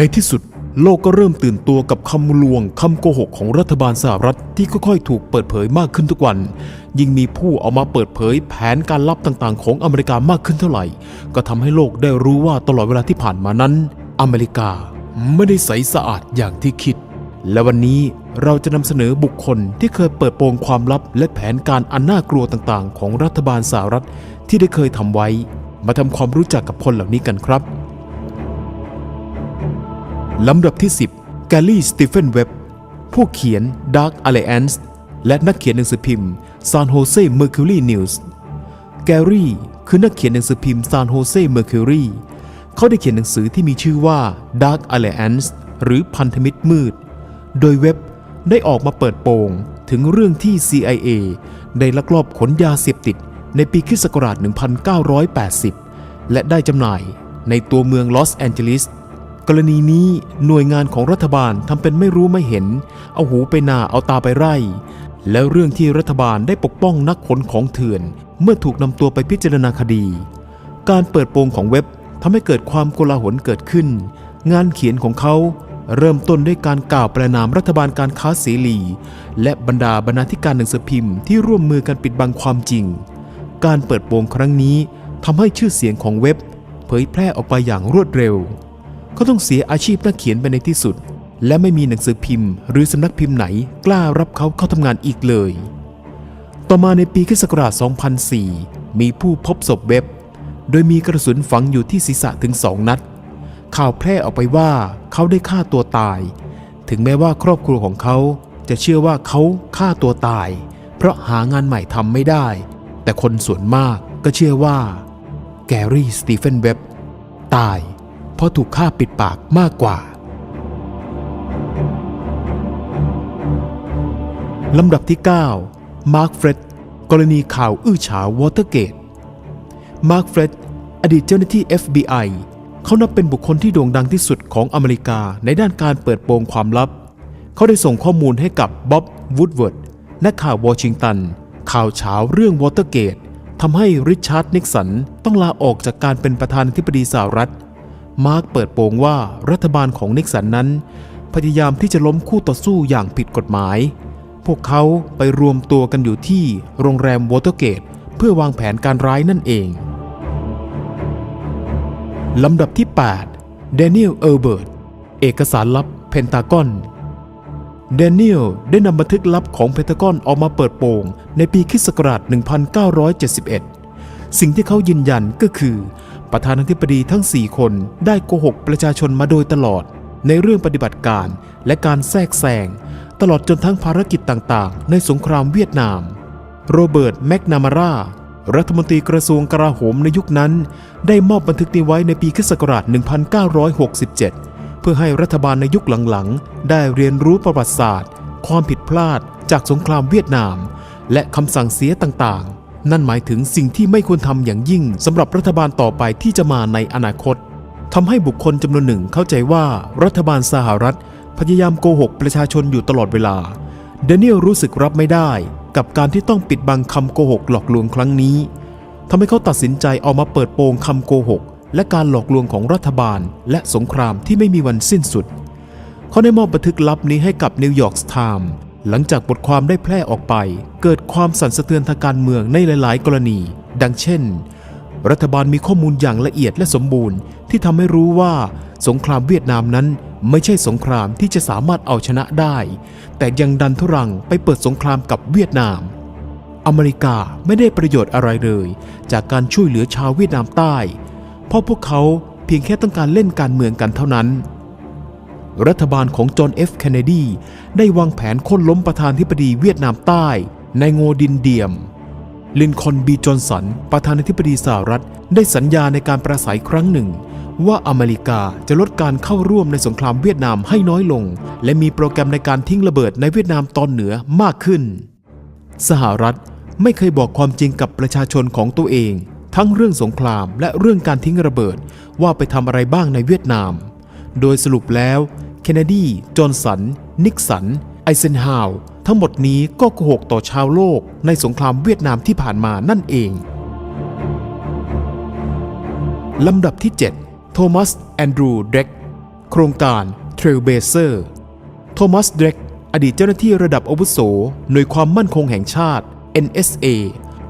ในที่สุดโลกก็เริ่มตื่นตัวกับคำลวงคำโกหกของรัฐบาลสหรัฐที่ค่อยๆ ถูกเปิดเผยมากขึ้นทุกวัน ยิ่งมีผู้เอามาเปิดเผยแผนการลับต่างๆ ของอเมริกามากขึ้นเท่าไหร่ ก็ทำให้โลกได้รู้ว่าตลอดเวลาที่ผ่านมานั้น อเมริกาไม่ได้ใสสะอาดอย่างที่คิด และวันนี้เราจะนำเสนอบุคคลที่เคยเปิดโปงความลับ และแผนการอันน่ากลัวต่างๆ ของรัฐบาลสหรัฐที่ได้เคยทำไว้ มาทำความรู้จักกับคนเหล่านี้กันครับ ลำดับที่ 10 แกลลี่ สตีเฟนเว็บ ผู้เขียน Dark Alliance และนักเขียนหนังสือพิมพ์ San Jose Mercury News แกรี่คือนักเขียนหนังสือพิมพ์ San Jose Mercury เขาได้เขียนหนังสือที่มีชื่อว่า Dark Alliance หรือพันธมิตรมืด โดยเว็บได้ออกมาเปิดโปงถึงเรื่องที่ CIA ได้ลักลอบขนยาเสพติดในปีคศ1980 และได้จำหน่ายในตัวเมืองลอสแอนเจลิส กรณีนี้หน่วยงานของรัฐบาลทำเป็นไม่รู้ไม่เห็น เอาหูไปนาเอาตาไปไร่ แล้วเรื่องที่รัฐบาลได้ปกป้องนักขนของเถื่อน เมื่อถูกนำตัวไปพิจารณาคดี การเปิดโปงของเว็บทำให้เกิดความโกลาหลเกิดขึ้น งานเขียนของเขาเริ่มต้นด้วยการกล่าวประนามรัฐบาลการค้าเสรี และบรรดาบรรณาธิการหนังสือพิมพ์ที่ร่วมมือกันปิดบังความจริง การเปิดโปงครั้งนี้ทำให้ชื่อเสียงของเว็บ เผยแพร่ออกไปอย่างรวดเร็ว เขาต้องเสียอาชีพนักเขียนไปในที่สุด และไม่มีหนังสือพิมพ์ หรือสำนักพิมพ์ไหนกล้ารับเขาเข้าทำงานอีกเลย ต่อมาในปีคศ2004 มีผู้พบศพเว็บ โดยมีกระสุนฝังอยู่ที่ศีรษะถึงสองนัด ข่าวแพร่ออกไปว่าเขาได้ฆ่าตัวตาย ถึงแม้ว่าครอบครัวของเขาจะเชื่อว่าเขาฆ่าตัวตาย เพราะหางานใหม่ทำไม่ได้ แต่คนส่วนมากก็เชื่อว่าแกรี่ สตีเฟนเว็บ ตาย เพราะถูกฆ่าปิดปากมากกว่าลำดับที่ 9 มาร์คเฟร็ดกรณีข่าวอื้อฉาววอเตอร์เกต มาร์คเฟร็ดอดีตเจ้าหน้าที่ FBI เขานับเป็นบุคคลที่โด่งดังที่สุดของอเมริกาในด้านการเปิดโปงความลับ เขาได้ส่งข้อมูลให้กับบ๊อบวูดเวิร์ดนักข่าววอชิงตัน ข่าวเช้าเรื่องวอเตอร์เกตทำให้ริชาร์ดนิกสันต้องลาออกจากการเป็นประธานาธิบดีสหรัฐ มาร์กเปิดโปงว่ารัฐบาลของนิกสันนั้น พยายามที่จะล้มคู่ต่อสู้อย่างผิดกฎหมาย พวกเขาไปรวมตัวกันอยู่ที่โรงแรมวอเตอร์เกตเพื่อวางแผนการร้ายนั่นเอง ลำดับที่ 8 เดนิเอลเออร์เบิร์ต เอกสารลับเพนทากอนเดนิเอลได้นำบันทึกลับของเพนทากอนออกมาเปิดโปงในปีคศ1971 สิ่งที่เขายืนยันก็คือ ประธานาธิบดีทั้ง 4 คนได้โกหกประชาชนมาโดยตลอด ในเรื่องปฏิบัติการและการแทรกแซงตลอดจนทั้งภารกิจต่างๆ ในสงครามเวียดนาม โรเบิร์ตแมกนามารารัฐมนตรีกระทรวงกลาโหมในยุคนั้น ได้มอบบันทึกนี้ไว้ในปีคศ1967 เพื่อให้รัฐบาลในยุคหลังๆ ได้เรียนรู้ประวัติศาสตร์ ความผิดพลาดจากสงครามเวียดนาม และคำสั่งเสียต่างๆ นั่นหมายถึงสิ่งที่ไม่ควรทำอย่างยิ่งสำหรับรัฐบาลต่อไปที่จะมาในอนาคตทำให้บุคคลจำนวนหนึ่งเข้าใจว่ารัฐบาลสหรัฐ พยายามโกหกประชาชนอยู่ตลอดเวลา เดนิเอลรู้สึกรับไม่ได้ กับการที่ต้องปิดบังคำโกหกหลอกลวงครั้งนี้ทำให้เขาตัดสินใจออกมาเปิดโปงคำโกหก และการหลอกลวงของรัฐบาล และสงครามที่ไม่มีวันสิ้นสุด เขาได้มอบบันทึกลับนี้ให้กับนิวยอร์กไทม์ หลังจากบทความได้แพร่ออกไป เกิดความสั่นสะเทือนทางการเมืองในหลาย ๆ กรณี ดังเช่น รัฐบาลมีข้อมูลอย่างละเอียดและสมบูรณ์ ที่ทำให้รู้ว่า สงครามเวียดนามนั้นไม่ใช่สงครามที่จะสามารถเอาชนะได้ แต่ยังดันทุรังไปเปิดสงครามกับเวียดนาม อเมริกาไม่ได้ประโยชน์อะไรเลย จากการช่วยเหลือชาวเวียดนามใต้ เพราะพวกเขาเพียงแค่ต้องการเล่นการเมืองกันเท่านั้น รัฐบาลของจอห์นเอฟเคนเนดี ได้วางแผนค่นล้มประธานธิบดีเวียดนามใต้ ในโงดินเดียม ลินคอนบีจอนสัน ประธานาธิบดีสหรัฐ ได้สัญญาในการประสัยครั้งหนึ่ง ว่าอเมริกาจะลดการเข้าร่วมในสงครามเวียดนามให้น้อยลง และมีโปรแกรมในการทิ้งระเบิดในเวียดนามตอนเหนือมากขึ้น สหรัฐไม่เคยบอกความจริงกับประชาชนของตัวเองทั้งเรื่องสงครามและเรื่องการทิ้งระเบิดว่าไปทำอะไรบ้างในเวียดนาม โดยสรุปแล้ว เคนเนดี จอห์นสัน นิกสัน ไอเซนฮาวทั้งหมดนี้ก็โกหกต่อชาวโลกในสงครามเวียดนามที่ผ่านมานั่นเอง ลำดับที่ 7 โทมัส แอนดรูเดร็กโครงการ Trailblazer โทมัสเดรกอดีตเจ้าหน้าที่ระดับอาวุโส หน่วยความมั่นคงแห่งชาติ NSA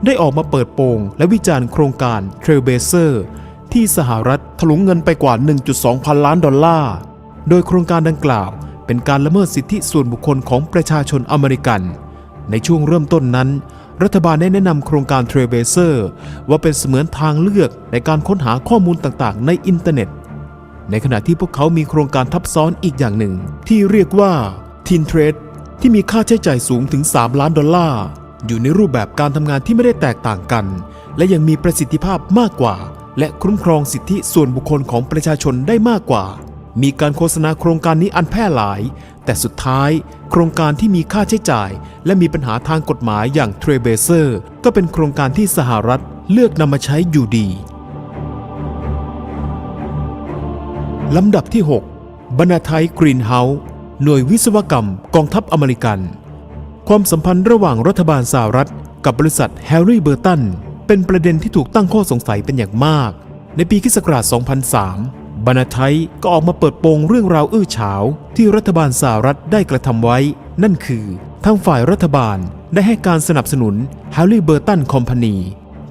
ได้ออกมาเปิดโปงและวิจารณ์โครงการ Trailblazer ที่สหรัฐถลุงเงินไปกว่า 1.2 พันล้านดอลลาร์ โดยโครงการดังกล่าวเป็นการละเมิดสิทธิส่วนบุคคลของประชาชนอเมริกัน ในช่วงเริ่มต้นนั้น รัฐบาลได้แนะนำโครงการ Trailblazer ว่าเป็นเสมือนทางเลือกในการค้นหาข้อมูลต่างๆ ในอินเทอร์เน็ต ในขณะที่พวกเขามีโครงการทับซ้อนอีกอย่างหนึ่ง ที่เรียกว่า Tin Trade ที่มีค่าใช้จ่ายสูงถึง 3 ล้านดอลลาร์ อยู่ในรูปแบบการทำงานที่ไม่ได้แตกต่างกัน และยังมีประสิทธิภาพมากกว่า และคุ้มครองสิทธิส่วนบุคคลของประชาชนได้มากกว่า มีการโฆษณาโครงการนี้อันแพร่หลาย แต่สุดท้ายโครงการที่มีค่าใช้จ่าย และมีปัญหาทางกฎหมายอย่าง Trailblazer ก็เป็นโครงการที่สหรัฐเลือกนำมาใช้อยู่ดีลำดับที่ 6 บรรณาไทยกรีนเฮาส์หน่วยวิศวกรรมกองทัพอเมริกัน ความสัมพันธ์ระหว่างรัฐบาลสหรัฐ กับบริษัทแฮร์รี่เบอร์ตัน เป็นประเด็นที่ถูกตั้งข้อสงสัยเป็นอย่างมาก ในปีคศ2003 บรรณาไทยก็ออกมาเปิดโปงเรื่องราวอื้อฉาว ที่รัฐบาลสหรัฐได้กระทำไว้ นั่นคือทางฝ่ายรัฐบาลได้ให้การสนับสนุนแฮร์รี่เบอร์ตันคอมพานี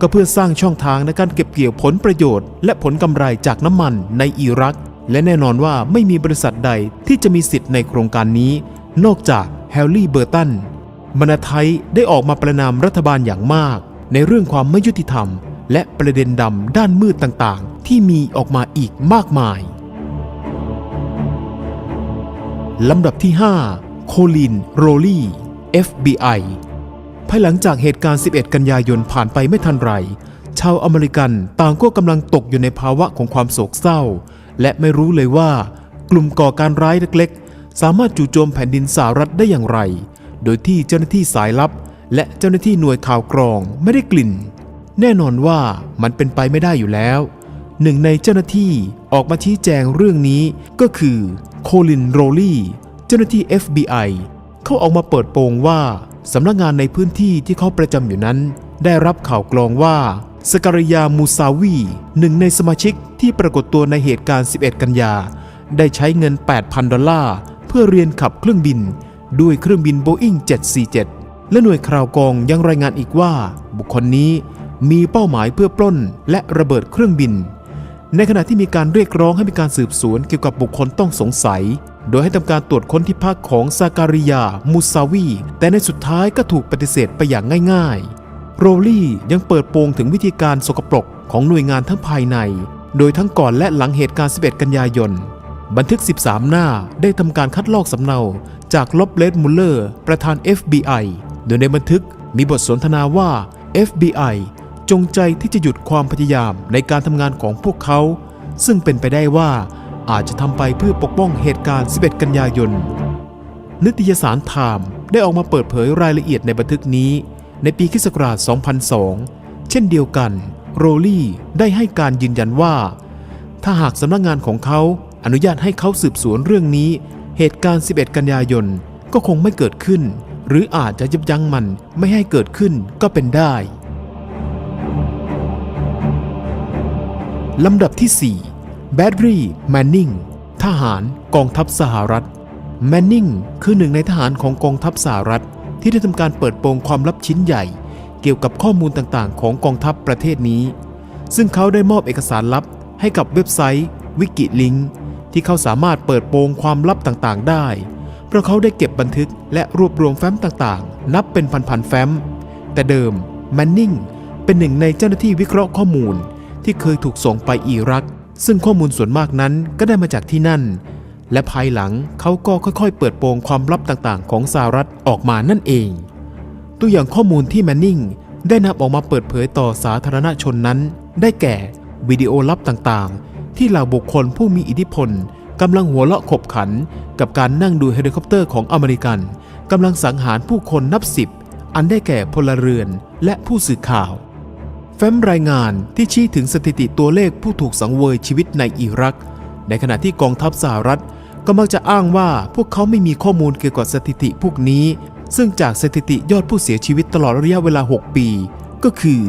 ก็เพื่อสร้างช่องทางในการเก็บเกี่ยวผลประโยชน์ และผลกำไรจากน้ำมันในอิรัก และแน่นอนว่าไม่มีบริษัทใดที่จะมีสิทธิ์ในโครงการนี้ นอกจากแฮร์รี่เบอร์ตันบรรณาไทยได้ออกมาประนามรัฐบาลอย่างมาก ในเรื่องความไม่ยุติธรรม และประเด็นดำด้านมืดต่างๆ ที่มีออกมาอีกมากมาย ลำดับที่ 5 โคลิน โรลี่ FBI ภายหลังจากเหตุการณ์ 11 กันยายนผ่านไปไม่ทันไร ชาวอเมริกันต่างก็กำลังตกอยู่ในภาวะของความโศกเศร้า และไม่รู้เลยว่ากลุ่มก่อการร้ายเล็กๆ สามารถจู่โจมแผ่นดินสหรัฐได้อย่างไร โดยที่เจ้าหน้าที่สายลับ และเจ้าหน้าที่หน่วยข่าวกรองไม่ได้กลิ่น แน่นอนว่ามันเป็นไปไม่ได้อยู่แล้ว หนึ่งในเจ้าหน้าที่ออกมาชี้แจงเรื่องนี้ก็คือโคลินโรลี่เจ้าหน้าที่ FBI เขาออกมาเปิดโปงว่าสำนักงานในพื้นที่ที่เขาประจำอยู่นั้น ได้รับข่าวกรองว่าสการยามูซาวีหนึ่งในสมาชิกที่ปรากฏตัวในเหตุการณ์ 11 กันยา ได้ใช้เงิน 8,000 ดอลลาร์ เพื่อเรียนขับเครื่องบิน ด้วยเครื่องบินโบอิง747 และหน่วยข่าวกรองยังรายงานอีกว่า บุคคลนี้ มีเป้าหมายเพื่อปล้นและระเบิดเครื่องบิน ในขณะที่มีการเรียกร้องให้มีการสืบสวนเกี่ยวกับบุคคลต้องสงสัย โดยให้ทำการตรวจค้นที่พักของซาการิยา มูซาวี แต่ในสุดท้ายก็ถูกปฏิเสธไปอย่างง่าย ๆ โรลี่ยังเปิดโปงถึงวิธีการสกปรกของหน่วยงานทั้งภายใน โดยทั้งก่อนและหลังเหตุการณ์ 11 กันยายนบันทึก 13 หน้าได้ทำการคัดลอกสำเนาจากล็อบเลดมุลเลอร์ ประธาน FBI โดยในบันทึกมีบทสนทนาว่า FBI จงใจที่จะหยุดความพยายามในการทำงานของพวกเขา ซึ่งเป็นไปได้ว่าอาจจะทำไปเพื่อปกป้องเหตุการณ์ 11 กันยายน นิตยสารไทม์ได้ออกมาเปิดเผยรายละเอียดในบันทึกนี้ ในปีคศ2002 เช่นเดียวกัน โรลี่ได้ให้การยืนยันว่า ถ้าหากสำนักงานของเขาอนุญาตให้เขาสืบสวนเรื่องนี้ เหตุการณ์ 11 กันยายนก็คงไม่เกิดขึ้น หรืออาจจะยับยั้งมันไม่ให้เกิดขึ้นก็เป็นได้ ลำดับที่ 4 แบดรีแมนนิงทหารกองทัพสหรัฐ แมนนิงคือหนึ่งในทหารของกองทัพสหรัฐ ที่ได้ทำการเปิดโปงความลับชิ้นใหญ่ เกี่ยวกับข้อมูลต่างๆ ของกองทัพประเทศนี้ ซึ่งเขาได้มอบเอกสารลับให้กับเว็บไซต์ วิกิลิงที่เขาสามารถเปิดโปงความลับต่างๆ ได้ เพราะเขาได้เก็บบันทึกและรวบรวมแฟ้มต่างๆ นับเป็นพันๆแฟ้ม แต่เดิมแมนนิงเป็นหนึ่งในเจ้าหน้าที่วิเคราะห์ข้อมูล ที่เคยถูกส่งไปอิรัก ซึ่งข้อมูลส่วนมากนั้นก็ได้มาจากที่นั่น และภายหลังเขาก็ค่อยๆ เปิดโปงความลับต่างๆ ของสหรัฐออกมานั่นเอง ตัวอย่างข้อมูลที่แมนนิงได้นำออกมาเปิดเผยต่อสาธารณชนนั้น ได้แก่วิดีโอลับต่างๆ ที่เหล่าบุคคลผู้มีอิทธิพลกำลังหัวเราะขบขัน กับการนั่งดูเฮลิคอปเตอร์ของอเมริกันกำลังสังหารผู้คนนับสิบอันได้แก่พลเรือนและผู้สื่อข่าว แฟ้มรายงานที่ชี้ถึงสถิติตัวเลขผู้ถูกสังเวยชีวิตในอิรัก ในขณะที่กองทัพสหรัฐก็มักจะอ้างว่าพวกเขาไม่มีข้อมูลเกี่ยวกับสถิติพวกนี้ ซึ่งจากสถิติยอดผู้เสียชีวิตตลอดระยะเวลา 6 ปี ก็คือ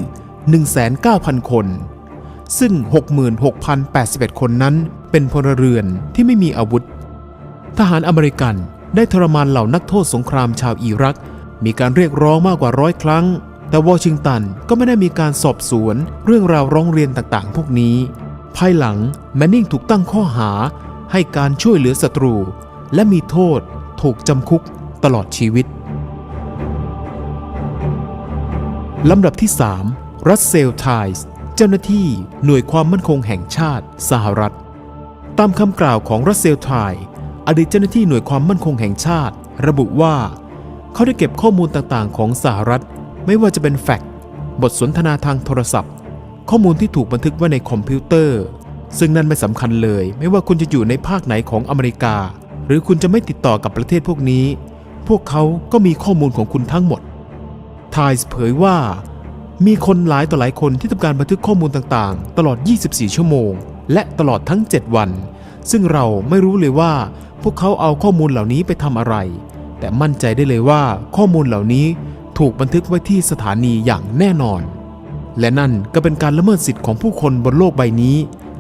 19,000 คน ซึ่ง 66,081 คนนั้นเป็นพลเรือนที่ไม่มีอาวุธ ทหารอเมริกันได้ทรมานเหล่านักโทษสงครามชาวอิรัก มีการเรียกร้องมากกว่าร้อยครั้ง แต่วอชิงตันก็ไม่ได้มีการสอบสวนเรื่องราวร้องเรียนต่างๆ พวกนี้ ภายหลังแมนนิงถูกตั้งข้อหา ให้การช่วยเหลือศัตรู และมีโทษถูกจำคุกตลอดชีวิต ลำดับที่ 3 รัสเซลไทส์เจ้าหน้าที่หน่วยความมั่นคงแห่งชาติสหรัฐ ตามคำกล่าวของรัสเซลไทส์อดีตเจ้าหน้าที่หน่วยความมั่นคงแห่งชาติ ระบุว่า เขาได้เก็บข้อมูลต่างๆ ของสหรัฐ ไม่ว่าจะเป็นแฟกต์บทสนทนาทางโทรศัพท์ ข้อมูลที่ถูกบันทึกไว้ในคอมพิวเตอร์ ซึ่งนั่นไม่สำคัญเลย ไม่ว่าคุณจะอยู่ในภาคไหนของอเมริกา หรือคุณจะไม่ติดต่อกับประเทศพวกนี้ พวกเขาก็มีข้อมูลของคุณทั้งหมดไทส์เผยว่า มีคนหลายต่อหลายคนที่ทำการบันทึกข้อมูลต่างๆ ตลอด 24 ชั่วโมง และตลอดทั้ง 7 วัน ซึ่งเราไม่รู้เลยว่า พวกเขาเอาข้อมูลเหล่านี้ไปทำอะไร แต่มั่นใจได้เลยว่าข้อมูลเหล่านี้ ถูกบันทึกไว้ที่สถานีอย่างแน่นอน และนั่นก็เป็นการละเมิดสิทธิ์ของผู้คนบนโลกใบนี้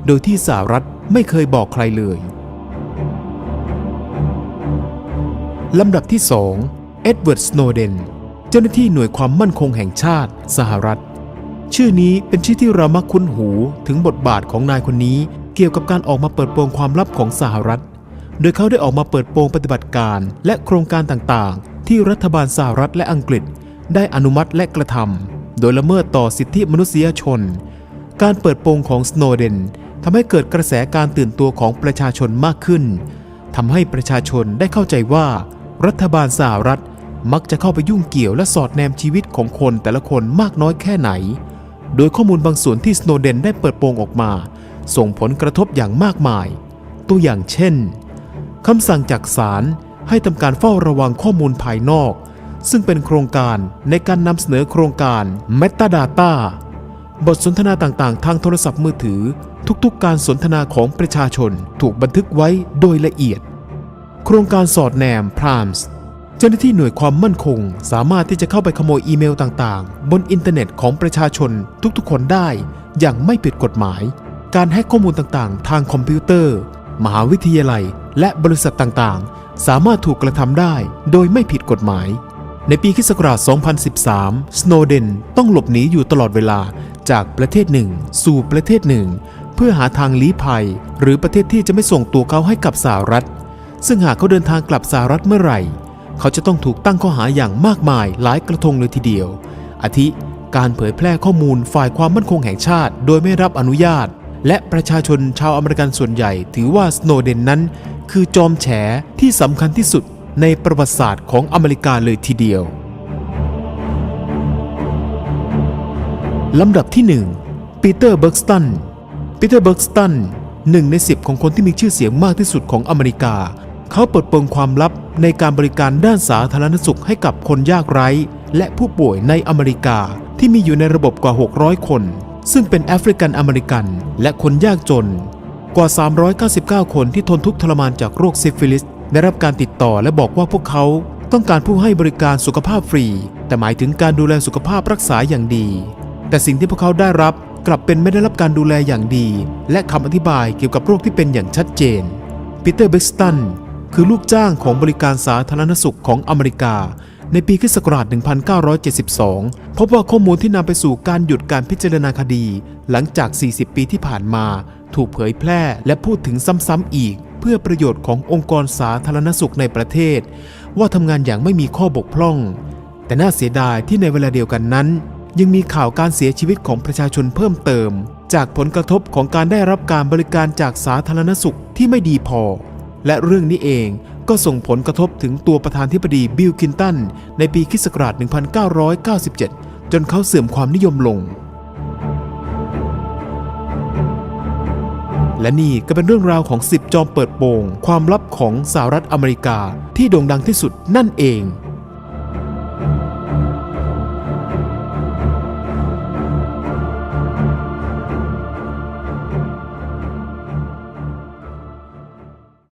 โดยที่สหรัฐไม่เคยบอกใครเลยลำดับที่ 2 เอ็ดเวิร์ด สโนเดน เจ้าหน้าที่หน่วยความมั่นคงแห่งชาติ สหรัฐ ชื่อนี้เป็นชื่อที่เรามักคุ้นหูถึงบทบาทของนายคนนี้ เกี่ยวกับการออกมาเปิดโปงความลับของสหรัฐ โดยเขาได้ออกมาเปิดโปงปฏิบัติการและโครงการต่างๆ ที่รัฐบาลสหรัฐและอังกฤษ ได้อนุมัติและกระทำโดยละเมิดต่อสิทธิมนุษยชน การเปิดโปงของสโนเดนทำให้เกิดกระแสการตื่นตัวของประชาชนมากขึ้นทำให้ประชาชนได้เข้าใจว่า รัฐบาลสหรัฐมักจะเข้าไปยุ่งเกี่ยวและสอดแนมชีวิตของคนแต่ละคนมากน้อยแค่ไหน โดยข้อมูลบางส่วนที่สโนเดนได้เปิดโปงออกมา ส่งผลกระทบอย่างมากมาย ตัวอย่างเช่นคำสั่งจากศาลให้ทำการเฝ้าระวังข้อมูลภายนอก ซึ่งเป็นโครงการในการนำเสนอโครงการ Metadata บทสนทนาต่างๆ ทางโทรศัพท์มือถือ ทุกๆ การสนทนาของประชาชนถูกบันทึกไว้โดยละเอียด โครงการสอดแนม Primes เจ้าหน้าที่หน่วยความมั่นคง สามารถที่จะเข้าไปขโมยอีเมลต่างๆ บนอินเทอร์เน็ตของประชาชนทุกๆ คนได้ อย่างไม่ผิดกฎหมาย การแฮกข้อมูลต่างๆ ทางคอมพิวเตอร์ มหาวิทยาลัย และบริษัทต่างๆ สามารถถูกกระทำได้โดยไม่ผิดกฎหมาย ในปีคศ2013 สโนเดนต้องหลบหนีอยู่ตลอดเวลาจากประเทศหนึ่ง สู่ประเทศหนึ่ง เพื่อหาทางลี้ภัย หรือประเทศที่จะไม่ส่งตัวเขาให้กับสหรัฐ ซึ่งหากเขาเดินทางกลับสหรัฐเมื่อไหร่ เขาจะต้องถูกตั้งข้อหาอย่างมากมายหลายกระทงเลยทีเดียว อาทิ การเผยแพร่ข้อมูลฝ่ายความมั่นคงแห่งชาติ โดยไม่รับอนุญาต และประชาชนชาวอเมริกันส่วนใหญ่ ถือว่าสโนเดนนั้น คือจอมแฉที่สำคัญที่สุด ในประวัติศาสตร์ของอเมริกาเลยทีเดียว ลำดับที่ 1 ปีเตอร์เบิร์กสตัน ปีเตอร์เบิร์กสตันหนึ่งในสิบของคนที่มีชื่อเสียงมากที่สุดของอเมริกา เขาเปิดเผยความลับในการบริการด้านสาธารณสุขให้กับคนยากไร้ และผู้ป่วยในอเมริกาที่มีอยู่ในระบบกว่า 600 คน ซึ่งเป็นแอฟริกันอเมริกัน และคนยากจน กว่า 399 คนที่ทนทุกข์ทรมานจากโรคซิฟิลิส ได้รับการติดต่อและบอกว่าพวกเขาต้องการผู้ให้บริการสุขภาพฟรี แต่หมายถึงการดูแลสุขภาพรักษาอย่างดี แต่สิ่งที่พวกเขาได้รับกลับเป็นไม่ได้รับการดูแลอย่างดี และคำอธิบายเกี่ยวกับโรคที่เป็นอย่างชัดเจนปีเตอร์เบ็กสตันคือลูกจ้างของบริการสาธารณสุขของอเมริกา ในปีคศ1972 พบว่าข้อมูลที่นำไปสู่การหยุดการพิจารณาคดี หลังจาก 40 ปีที่ผ่านมา ถูกเผยแพร่และพูดถึงซ้ำๆอีก เพื่อประโยชน์ขององค์กรสาธารณสุขในประเทศ ว่าทำงานอย่างไม่มีข้อบกพร่อง แต่น่าเสียดายที่ในเวลาเดียวกันนั้น ยังมีข่าวการเสียชีวิตของประชาชนเพิ่มเติม จากผลกระทบของการได้รับการบริการจากสาธารณสุขที่ไม่ดีพอ และเรื่องนี้เองก็ส่งผลกระทบถึงตัวประธานธิบดีบิลคินตันในปีคศ1997 จนเขาเสื่อมความนิยมลง และนี่ก็เป็นเรื่องราวของ10จอมเปิดโปงความลับของสหรัฐอเมริกาที่โด่งดังที่สุดนั่นเอง